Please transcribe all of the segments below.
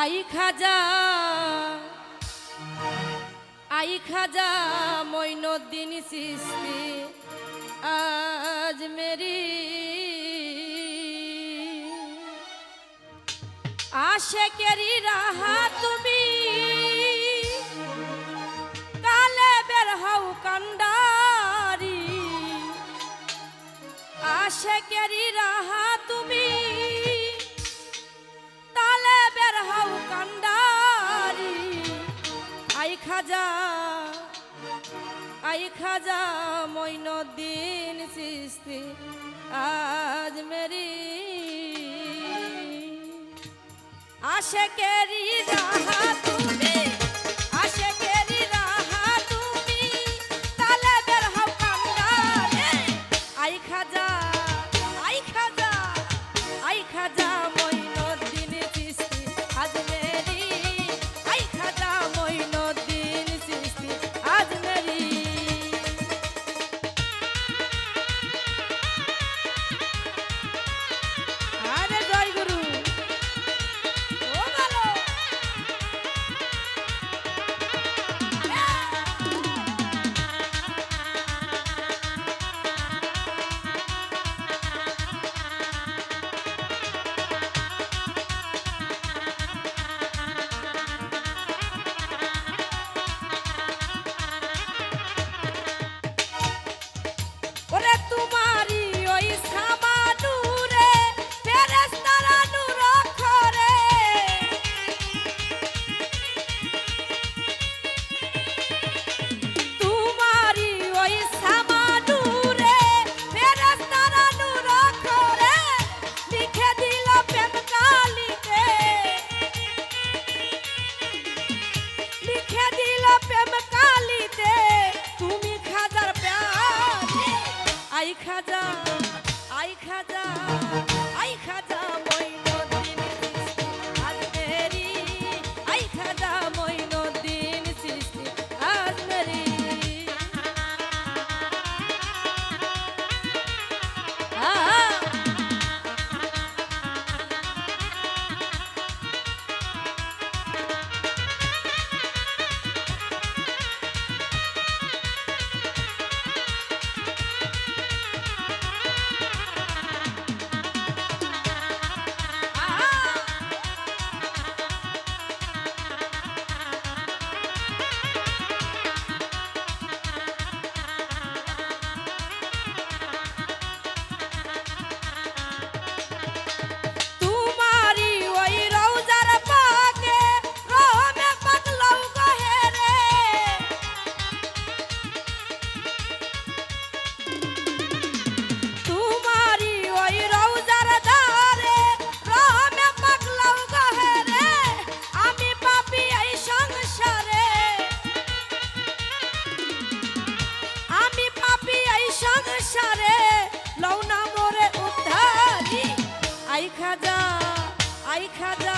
I Khwaja আই খাজা মইনুদ্দিন সিস্তি, আজ মেরি আশেকেরি রাহা তুমি, কালে বের হও কান্ডারি। আশেকেরি রাহা তুমি খাজা, আই খাজা মইনুদ্দিন সিস্তি, আজ মেরি। আশেকেরি রাহা তুমি, আশেকেরি রাহা তুমি, তালে বের হও কান্ডারে আই খাজা আই খাজা আই খাজা খাজা আই খাজা আই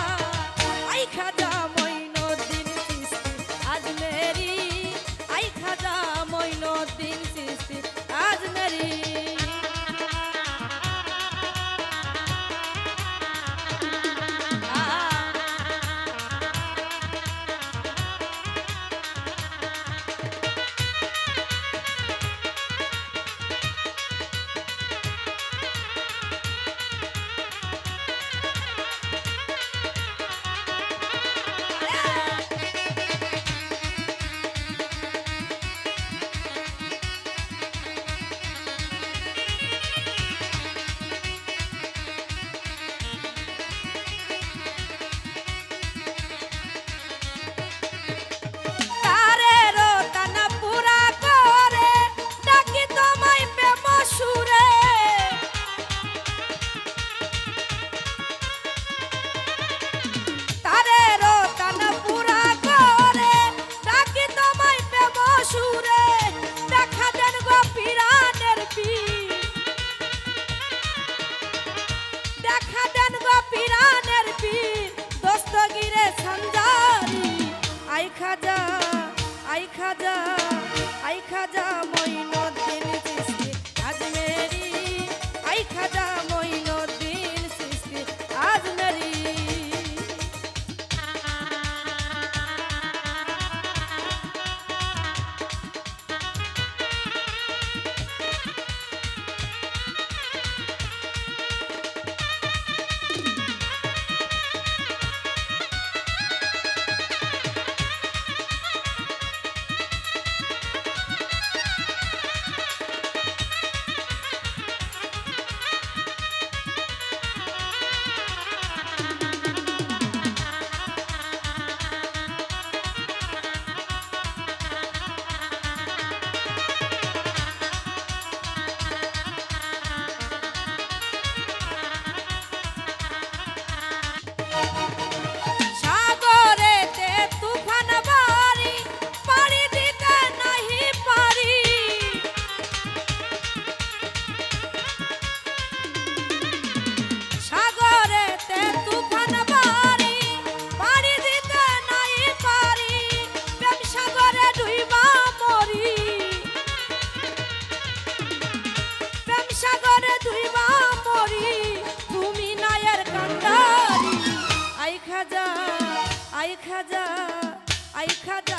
খাজা আই খাজা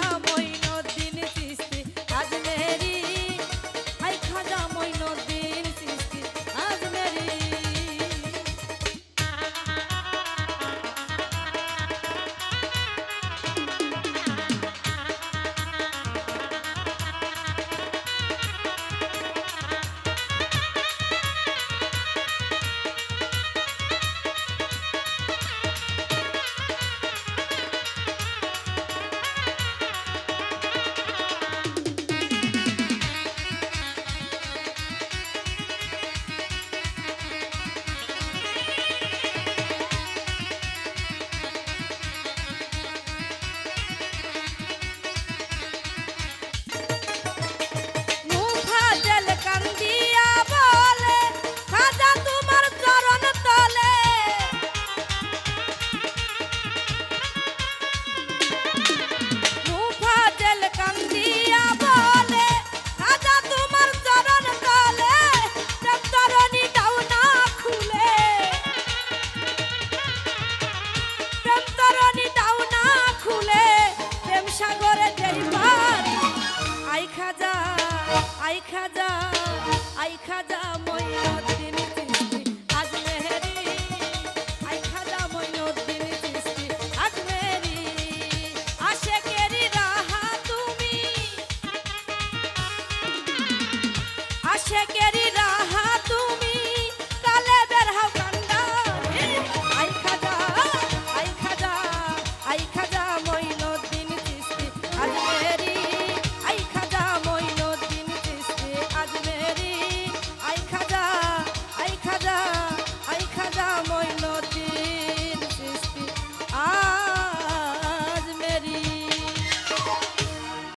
আই খাজা আই খাজা